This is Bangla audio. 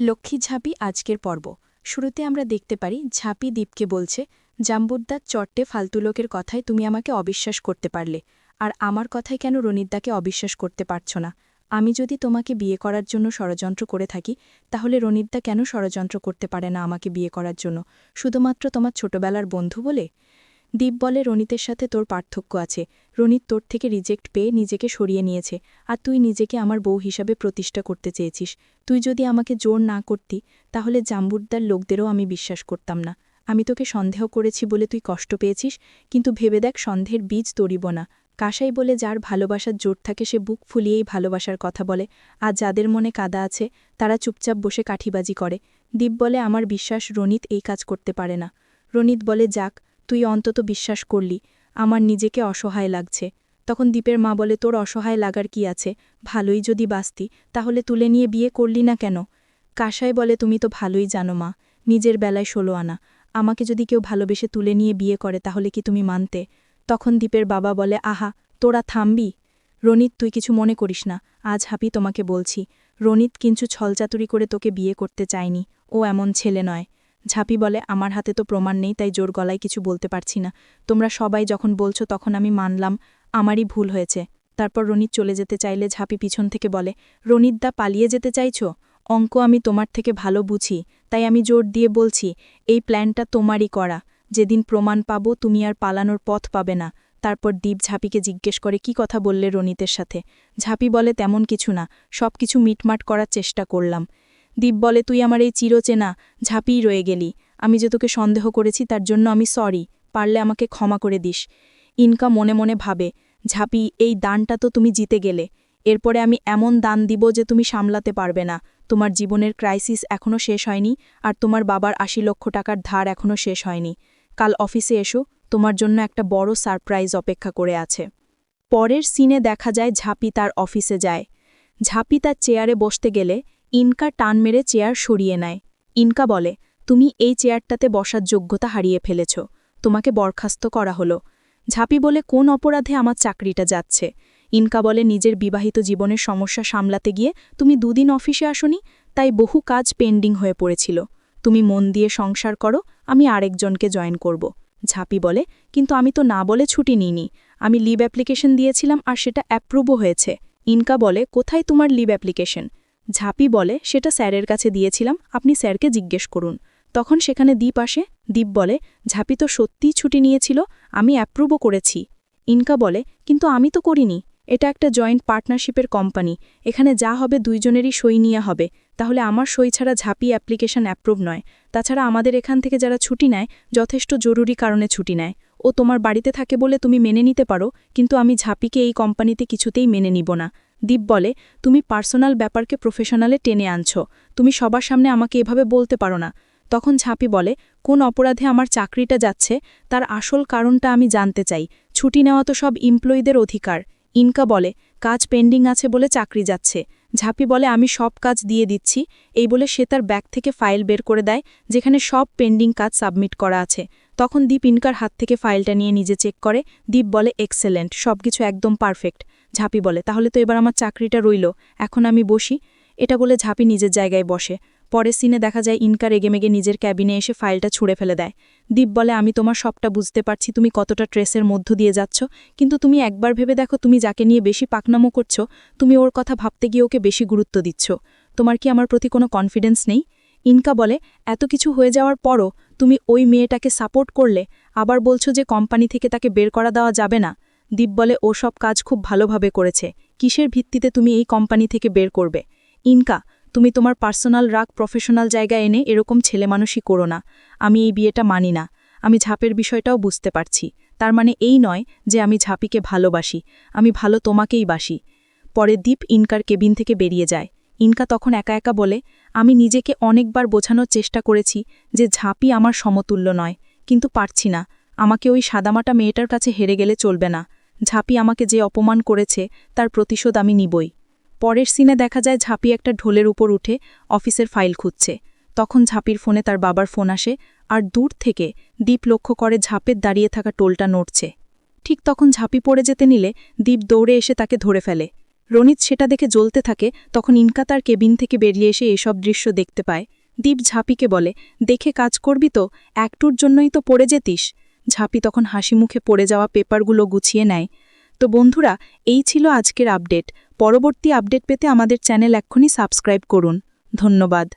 লক্ষ্মী ঝাঁপি আজকের পর্ব। শুরুতে আমরা দেখতে পারি, ঝাঁপি দ্বীপকে বলছে জাম্বুদ্দার চট্টে ফালতু লোকের কথায় তুমি আমাকে অবিশ্বাস করতে পারলে। আর আমার কথায় কেন রনিদ্দাকে অবিশ্বাস করতে পারছ না? আমি যদি তোমাকে বিয়ে করার জন্য ষড়যন্ত্র করে থাকি, তাহলে রনিদ্দা কেন ষড়যন্ত্র করতে পারে না আমাকে বিয়ে করার জন্য? শুধুমাত্র তোমার ছোটবেলার বন্ধু বলে? দীপ বলে রনিতের সাথে তোর পার্থক্য আছে। রনিত তোর থেকে রিজেক্ট পেয়ে নিজেকে সরিয়ে নিয়েছে। আর তুই নিজেকে আমার বউ হিসাবে প্রতিষ্ঠা করতে চেয়েছিস। তুই যদি আমাকে জোর না করতি, তাহলে জাম্বুরদার লোকদেরও আমি বিশ্বাস করতাম না। আমি তোকে সন্দেহ করেছি বলে তুই কষ্ট পেয়েছিস, কিন্তু ভেবে দেখ সন্দেহের বীজ তরিব না। কাসাই বলে যার ভালোবাসার জোর থাকে সে বুক ফুলিয়েই ভালোবাসার কথা বলে। আর যাদের মনে কাদা আছে, তারা চুপচাপ বসে কাঠিবাজি করে। দীপ বলে আমার বিশ্বাস রনিত এই কাজ করতে পারে না। রনিত বলে, যাক তুই অন্তত বিশ্বাস করলি, আমার নিজেকে অসহায় লাগছে। তখন দীপের মা বলে, তোর অসহায় লাগার কি আছে? ভালোই যদি বাঁচতি, তাহলে তুলে নিয়ে বিয়ে করলি না কেন? কাসাই বলে, তুমি তো ভালোই জানো মা, নিজের বেলায় ষোলো আনা। আমাকে যদি কেউ ভালোবেসে তুলে নিয়ে বিয়ে করে, তাহলে কি তুমি মানতে? তখন দীপের বাবা বলে, আহা, তোরা থামবি? রনিত, তুই কিছু মনে করিস না, আজ হাপি তোমাকে বলছি। রনিত কিছু ছলচাতুরি করে তোকে বিয়ে করতে চায়নি, ও এমন ছেলে নয়। ঝাঁপি বলে, আমার হাতে তো প্রমাণ নেই, তাই জোর গলায় কিছু বলতে পারছি না। তোমরা সবাই যখন বলছো তখন আমি মানলাম, আমারই ভুল হয়েছে। তারপর রনিত চলে যেতে চাইলে ঝাঁপি পিছন থেকে বলে রনিতদা পালিয়ে যেতে চাইছো? অঙ্ক আমি তোমার থেকে ভালো বুঝি, তাই আমি জোর দিয়ে বলছি, এই প্ল্যানটা তোমারই করা। যেদিন প্রমাণ পাবো তুমি আর পালানোর পথ পাবে না। তারপর দীপ ঝাঁপিকে জিজ্ঞেস করে, কি কথা বললে রনিতের সাথে? ঝাঁপি বলে, তেমন কিছু না সব কিছু মিটমাট করার চেষ্টা করলাম। দীপ বলে, তুই আমার এই চিরচেনা ঝাঁপিই রয়ে গেলি। আমি যে তোকে সন্দেহ করেছি তার জন্য আমি সরি পারলে আমাকে ক্ষমা করে দিস। ইনকা মনে মনে ভাবে, ঝাঁপি, এই দানটা তো তুমি জিতে গেলে। এরপরে আমি এমন দান দিব যে তুমি সামলাতে পারবে না। তোমার জীবনের ক্রাইসিস এখনও শেষ হয়নি আর তোমার বাবার আশি লক্ষ টাকার ধার এখনও শেষ হয়নি। কাল অফিসে এসো, তোমার জন্য একটা বড় সারপ্রাইজ অপেক্ষা করে আছে। পরের সিনে দেখা যায় ঝাঁপি তার অফিসে যায়। ঝাঁপি তার চেয়ারে বসতে গেলে ইনকা টান মেরে চেয়ার সরিয়ে নেয়। ইনকা বলে, তুমি এই চেয়ারটাতে বসার যোগ্যতা হারিয়ে ফেলেছ। তোমাকে বরখাস্ত করা হলো। ঝাঁপি বলে, কোন অপরাধে আমার চাকরিটা যাচ্ছে? ইনকা বলে, নিজের বিবাহিত জীবনের সমস্যা সামলাতে গিয়ে তুমি দুদিন অফিসে আসনি, তাই বহু কাজ পেন্ডিং হয়ে পড়েছিল। তুমি মন দিয়ে সংসার করো, আমি আরেকজনকে জয়েন করব। ঝাঁপি বলে, কিন্তু আমি তো না বলে ছুটি নিইনি। আমি লিভ অ্যাপ্লিকেশন দিয়েছিলাম আর সেটা অ্যাপ্রুভও হয়েছে। ইনকা বলে, কোথায় তোমার লিভ অ্যাপ্লিকেশন? ঝাঁপি বলে, সেটা স্যারের কাছে দিয়েছিলাম, আপনি স্যারকে জিজ্ঞেস করুন। তখন সেখানে দ্বীপ আসে দ্বীপ বলে, ঝাঁপি তো সত্যিই ছুটি নিয়েছিল, আমি অ্যাপ্রুভও করেছি। ইনকা বলে, কিন্তু আমি তো করিনি, এটা একটা জয়েন্ট পার্টনারশিপের কোম্পানি এখানে যা হবে দুইজনেরই সই নিয়ে হবে, তাহলে আমার সই ছাড়া ঝাঁপি অ্যাপ্লিকেশন অ্যাপ্রুভ নয়। তাছাড়া আমাদের এখান থেকে যারা ছুটি নেয়, যথেষ্ট জরুরি কারণে ছুটি নেয়। ও তোমার বাড়িতে থাকে বলে তুমি মেনে নিতে পারো, কিন্তু আমি ঝাঁপিকে এই কোম্পানিতে কিছুতেই মেনে নিব না। দীপ বলে, তুমি পার্সোনাল ব্যাপারকে প্রফেশনালে টেনে আনছো। তুমি সবার সামনে আমাকে এভাবে বলতে পারো না। তখন ঝাঁপি বলে, কোন অপরাধে আমার চাকরিটা যাচ্ছে, তার আসল কারণটা আমি জানতে চাই। ছুটি নেওয়া তো সব এমপ্লয়ীদের অধিকার। ইনকা বলে, কাজ পেন্ডিং আছে বলে চাকরি যাচ্ছে। ঝাঁপি বলে, আমি সব কাজ দিয়ে দিচ্ছি। এই বলে সে তার ব্যাগ থেকে ফাইল বের করে দেয়, যেখানে সব পেন্ডিং কাজ সাবমিট করা আছে। তখন দীপ ইনকার হাত থেকে ফাইলটা নিয়ে নিজে চেক করে। দীপ বলে, এক্সেলেন্ট, সবকিছু একদম পারফেক্ট। ঝাঁপি বলে, তাহলে তো এবার আমার চাকরিটা রইল, এখন আমি বসি। এটা বলে ঝাঁপি নিজের জায়গায় বসে। পরের সিনে দেখা যায় ইনকা রেগেমেগে নিজের ক্যাবিনে এসে ফাইলটা ছুঁড়ে ফেলে দেয়। দীপ বলে, আমি তোমার সবটা বুঝতে পারছি, তুমি কতটা ট্রেসের মধ্য দিয়ে যাচ্ছ, কিন্তু তুমি একবার ভেবে দেখো তুমি যাকে নিয়ে বেশি পাকনামো করছ, তুমি ওর কথা ভাবতে গিয়ে ওকে বেশি গুরুত্ব দিচ্ছ। তোমার কি আমার প্রতি কোনো কনফিডেন্স নেই? ইনকা বলে, এত কিছু হয়ে যাওয়ার পরও তুমি ওই মেয়েটাকে সাপোর্ট করলে, আবার বলছো যে কোম্পানি থেকে তাকে বের করা দেওয়া যাবে না। দীপ বলে, ও সব কাজ খুব ভালোভাবে করেছে। কিসের ভিত্তিতে তুমি এই কোম্পানি থেকে বের করবে? ইনকা, তুমি তোমার পার্সোনাল রাগ প্রফেশনাল জায়গা এনে এরকম ছেলে মানুষই করো না। আমি এই বিয়েটা মানি না। আমি ঝাপের বিষয়টাও বুঝতে পারছি। তার মানে এই নয় যে আমি ঝাপিকে ভালোবাসি। আমি ভালো তোমাকেই বাসি। পরে দীপ ইনকার কেবিন থেকে বেরিয়ে যায়। ইনকা তখন একা একা বলে, আমি নিজেকে অনেকবার বোঝানোর চেষ্টা করেছি যে ঝাঁপি আমার সমতুল্য নয়। কিন্তু পারছি না। আমাকে ওই সাদামাটা মেয়েটার কাছে হেরে গেলে চলবে না। ঝাঁপি আমাকে যে অপমান করেছে, তার প্রতিশোধ আমি নিবই। পরের সিনে দেখা যায় ঝাঁপি একটা ঢোলের উপর উঠে অফিসের ফাইল খুঁজছে। তখন ঝাঁপির ফোনে তার বাবার ফোন আসে, আর দূর থেকে দ্বীপ লক্ষ্য করে ঝাঁপের দাঁড়িয়ে থাকা টোলটা নড়ছে। ঠিক তখন ঝাঁপি পড়ে যেতে নিলে দ্বীপ দৌড়ে এসে তাকে ধরে ফেলে। রনিত সেটা দেখে জ্বলতে থাকে, তখন ইনকা তার কেবিন থেকে বেরিয়ে এসে এসব দৃশ্য দেখতে পায়। দীপ ঝাঁপিকে বলে, দেখে কাজ করবি তো একটুর জন্যই তো পড়ে যেতিস। ঝাঁপি তখন হাসি মুখে পড়ে যাওয়া পেপারগুলো গুছিয়ে নেয়। তো বন্ধুরা, এই ছিল আজকের আপডেট। পরবর্তী আপডেট পেতে আমাদের চ্যানেল এক্ষুনি সাবস্ক্রাইব করুন। ধন্যবাদ।